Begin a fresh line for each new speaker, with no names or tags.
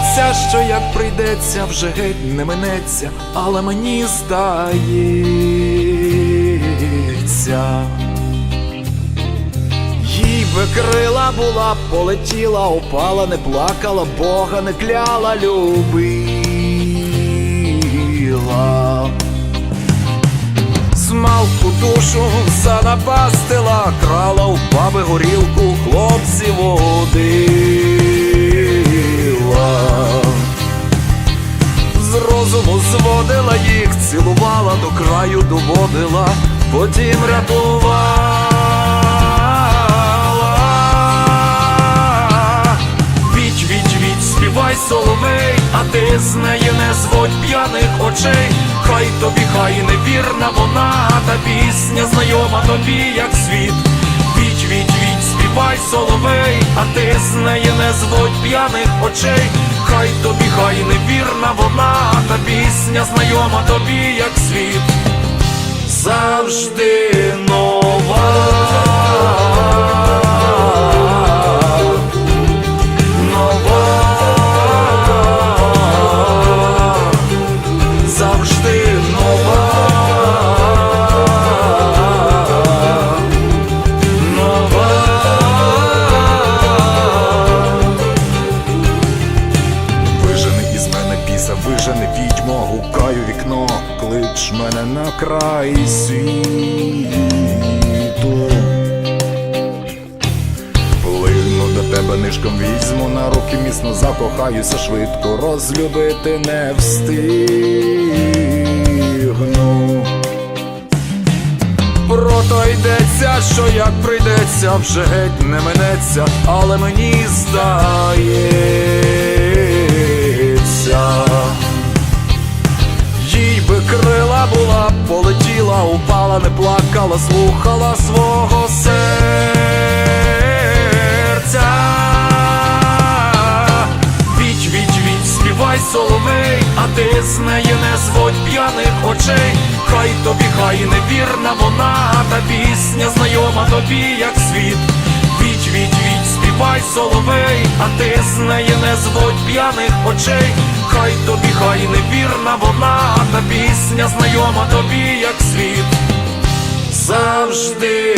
йдеться, що як прийдеться, вже геть не минеться, але мені здається. Їй би крила була, полетіла, упала, не плакала, Бога не кляла, любила. Смалку душу занапастила, крала в баби горілку, хлопців водила. Розуму їх, цілувала, до краю доводила, потім рятувала. Віть, віть, віть, співай соловей, а ти з неї не зводь п'яних очей. Хай тобі, хай невірна вона, та пісня знайома тобі, як світ. Віть, віть, віть, співай соловей, а ти з неї не зводь п'яних очей. Хай тобі, хай невірна вона, та пісня знайома тобі, як світ. Завжди нова. Вижени відьмо, гукаю вікно, клич мене на край світу. Плигну до тебе нишком візьму на руки міцно закохаюся швидко, розлюбити не встигну. Прото йдеться, що як прийдеться, вже геть не минеться, але мені здається. Була, полетіла, упала, не плакала, слухала свого серця. Віть, віть, віть, співай соловей, а ти з неї не зводь п'яних очей. Хай тобі, хай невірна вона, та пісня знайома тобі, як світ. Віть, віть, віть, співай соловей, а ти з неї не зводь п'яних очей. Хай тобі, хай невірна вона, та пісня знайома тобі, як світ. Завжди